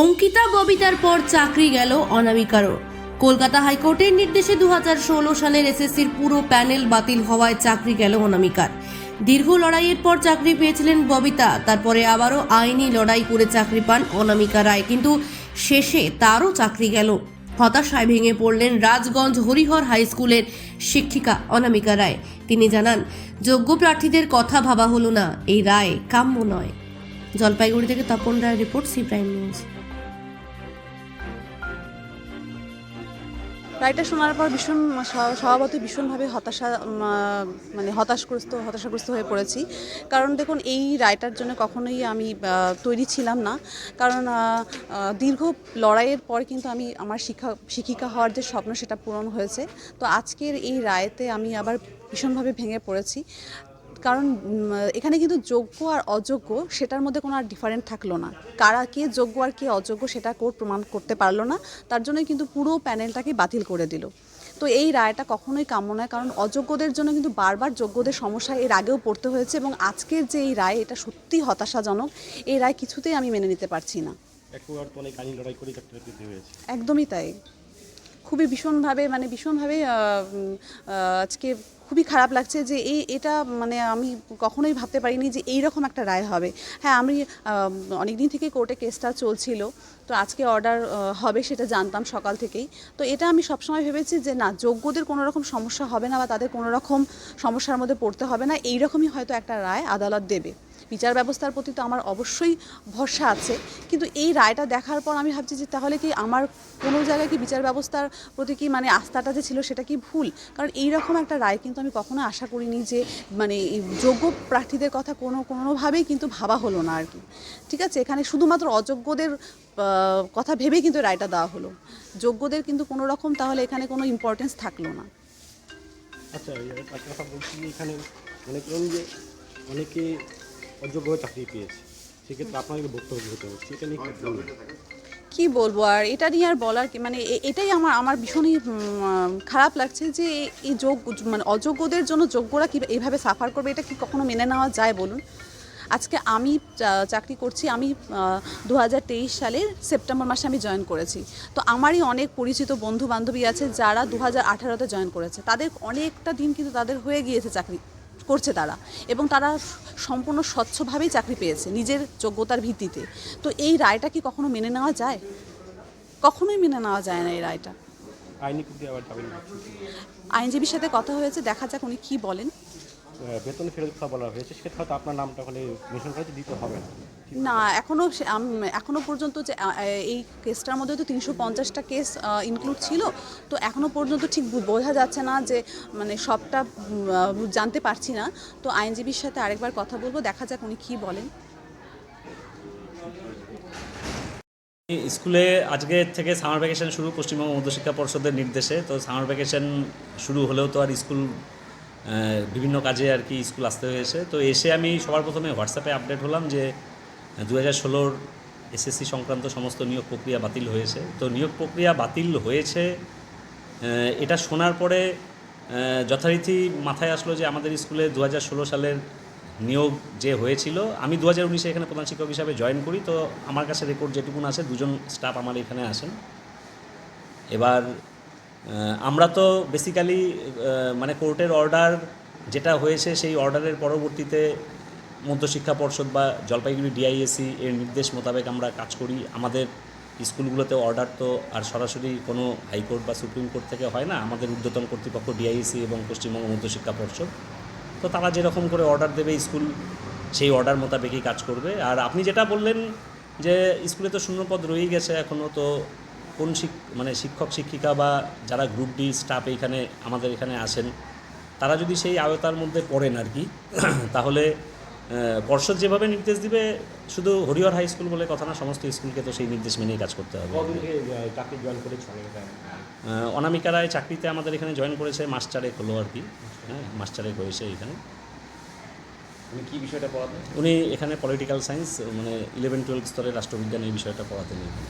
অঙ্কিতা ববিতার পর চাকরি গেল অনামিকারও। কলকাতা হাইকোর্টের নির্দেশে দু হাজার ষোলো সালের এসএসসির পুরো প্যানেল বাতিল হওয়ায় চাকরি গেল অনামিকার। দীর্ঘ লড়াইয়ের পর চাকরি পেয়েছিলেন ববিতা, তারপরে আবারও আইনি লড়াই করে চাকরি পান অনামিকা রায়, কিন্তু শেষে তারও চাকরি গেল। হতাশায় ভেঙে পড়লেন রাজগঞ্জ হরিহর হাই স্কুলের শিক্ষিকা অনামিকা রায়। তিনি জানান, যোগ্য প্রার্থীদের কথা ভাবা হলো না, এই রায় কাম্য নয়। জলপাইগুড়ি থেকে Tapan Roy report, C prime news. রায়টা শোনার পর ভীষণ স্ব- স্বভাবতই ভীষণভাবে হতাশা মানে হতাশগ্রস্ত, হতাশাগ্রস্ত হয়ে পড়েছি। কারণ দেখুন, এই রায়টার জন্য কখনোই আমি তৈরি ছিলাম না। কারণ দীর্ঘ লড়াইয়ের পর কিন্তু আমি আমার শিক্ষা, শিক্ষিকা হওয়ার যে স্বপ্ন সেটা পূরণ হয়েছে। তো আজকের এই রায়তে আমি আবার ভীষণভাবে ভেঙে পড়েছি। কারণ এখানে কিন্তু যোগ্য আর অযোগ্য সেটার মধ্যে কোনো আর ডিফারেন্ট থাকল না। কারা কে যোগ্য আর কে অযোগ্য সেটা কোর্ট প্রমাণ করতে পারল না তার জন্যই কিন্তু পুরো প্যানেলটাকে বাতিল করে দিল। তো এই রায়টা কখনোই কাম্য নয় কারণ অযোগ্যদের জন্য কিন্তু বারবার যোগ্যদের সমস্যা এর আগেও পড়তে হয়েছে এবং আজকের যে এই রায় এটা সত্যিই হতাশাজনক। এই রায় কিছুতেই আমি মেনে নিতে পারছি না। একদমই তাই। খুবই ভীষণভাবে মানে ভীষণভাবে আজকে খুবই খারাপ লাগছে যে এই, এটা মানে আমি কখনোই ভাবতে পারিনি যে এই রকম একটা রায় হবে। হ্যাঁ আমি অনেক দিন থেকে কোর্টে কেসটা চলছিল, তো আজকে অর্ডার হবে সেটা জানতাম সকাল থেকেই। তো এটা আমি সবসময় ভেবেছি যে না, যোগ্যদের কোনো রকম সমস্যা হবে না বা তাদের কোনো রকম সমস্যার মধ্যে পড়তে হবে না এই রকমই হয়তো একটা রায় আদালত দেবে। বিচার ব্যবস্থার প্রতি তো আমার অবশ্যই ভরসা আছে। কিন্তু এই রায়টা দেখার পর আমি ভাবছি যে তাহলে কি আমার কোনো জায়গায় কি বিচার ব্যবস্থার প্রতি কি মানে আস্থাটা যে ছিল সেটা কি ভুল? কারণ এই রকম একটা রায় কিন্তু আমি কখনো আশা করিনি যে মানে যোগ্য প্রার্থীদের কথা কোনো কোনোভাবেই কিন্তু ভাবা হলো না আর কি ঠিক আছে? এখানে শুধুমাত্র অযোগ্যদের কথা ভেবেই কিন্তু রায়টা দেওয়া হলো। যোগ্যদের কিন্তু কোনো রকম তাহলে এখানে কোনো ইম্পর্টেন্স থাকল না। আচ্ছা কথা বলছি এখানে করুন যে অনেকে অযোগ্যভাবে চাকরি পেয়েছে। সেক্ষেত্রে আপনাকে ভুক্তভোগী হতে হচ্ছে এটা নিয়ে কি বলব আর? এটা নিয়ে আর বলার কি মানে এটাই আমার আমার ভীষণই খারাপ লাগছে যে এই- যোগ্য মানে অযোগ্যদের জন্য যোগ্যরা কি এইভাবে সাফার করবে, এটা কি কখনো মেনে নেওয়া যায় বলুন? আজকে আমি চাকরি করছি, আমি দু সালের সেপ্টেম্বর মাসে আমি জয়েন করেছি। তো আমারই অনেক পরিচিত বন্ধু বান্ধবী আছে যারা দু হাজার জয়েন করেছে। তাদের অনেকটা দিন কিন্তু তাদের হয়ে গিয়েছে চাকরি। করছে তারা এবং তারা সম্পূর্ণ স্বচ্ছভাবেই চাকরি পেয়েছে নিজের যোগ্যতার ভিত্তিতে। তো এই রায়টা কি কখনো মেনে নেওয়া যায়? কখনোই মেনে নেওয়া যায় না এই রায়টা। আইনজীবীর সাথে কথা হয়েছে দেখা যাক উনি কী বলেন। বেতন ফেরত কথা বলা হয়েছে সেক্ষেত্রে হয়তো আপনার নামটা ওখানে মেনশন করেছে দিতে হবে। না না এখনও এখনও পর্যন্ত যে এই কেসটার মধ্যে তো তিনশো পঞ্চাশটা কেস ইনক্লুড ছিল তো এখনও পর্যন্ত ঠিক বোঝা যাচ্ছে না যে মানে সবটা জানতে পারছি না। তো আইনজীবীর সাথে আরেকবার কথা বলব দেখা যাক উনি কী বলেন। স্কুলে আজকে থেকে সামার ভ্যাকেশন শুরু পশ্চিমবঙ্গ মধ্যশিক্ষা পর্ষদের নির্দেশে তো সামার ভ্যাকেশন শুরু হলেও তো আর স্কুল বিভিন্ন কাজে আর কি স্কুল আসতে হয়েছে। তো এসে আমি সবার প্রথমে হোয়াটসঅ্যাপে আপডেট হলাম যে দু হাজার ষোলোর এসএসসি সংক্রান্ত সমস্ত নিয়োগ প্রক্রিয়া বাতিল হয়েছে। তো নিয়োগ প্রক্রিয়া বাতিল হয়েছে এটা শোনার পরে যথারীতি মাথায় আসলো যে আমাদের স্কুলে দু হাজার ষোলো সালের নিয়োগ যে হয়েছিল, আমি দু হাজার উনিশে এখানে প্রধান শিক্ষক হিসাবে জয়েন করি। তো আমার কাছে রেকর্ড যেটুকুন আছে, দুজন স্টাফ আমার এখানে আসেন। এবার আমরা তো বেসিক্যালি মানে কোর্টের অর্ডার যেটা হয়েছে সেই অর্ডারের পরবর্তীতে মধ্যশিক্ষা পর্ষদ বা জলপাইগুড়ি ডিআইএসসি এর নির্দেশ মোতাবেক আমরা কাজ করি। আমাদের স্কুলগুলোতে অর্ডার তো আর সরাসরি কোনো হাইকোর্ট বা সুপ্রিম কোর্ট থেকে হয় না। আমাদের ঊর্ধ্বতন কর্তৃপক্ষ ডিআইএসি এবং পশ্চিমবঙ্গ মধ্যশিক্ষা পর্ষদ। তো তারা যেরকম করে অর্ডার দেবে স্কুল, সেই অর্ডার মোতাবেকই কাজ করবে। আর আপনি যেটা বললেন যে স্কুলে তো শূন্যপদ রয়েই গেছে এখনও তো কোন শিক মানে শিক্ষক শিক্ষিকা বা যারা গ্রুপ ডি স্টাফ এইখানে আমাদের এখানে আসেন তারা যদি সেই আয়তার মধ্যে পড়েন আর কি তাহলে পর্ষদ যেভাবে নির্দেশ দিবে শুধু হরিহর হাই স্কুল বলে কথা না সমস্ত স্কুলকে তো সেই নির্দেশ মেনেই কাজ করতে হবে। চাকরি জয়েন করেছে অনামিকা রায়? চাকরিতে আমাদের এখানে জয়েন করেছে মাস চারেক হলো আর কি হ্যাঁ মাস চারেক হয়েছে এখানে। উনি কি বিষয়টা পড়াতেন? উনি এখানে পলিটিক্যাল সায়েন্স মানে ইলেভেন টুয়েলভ স্তরে রাষ্ট্রবিজ্ঞান এই বিষয়টা পড়াতেন এখানে।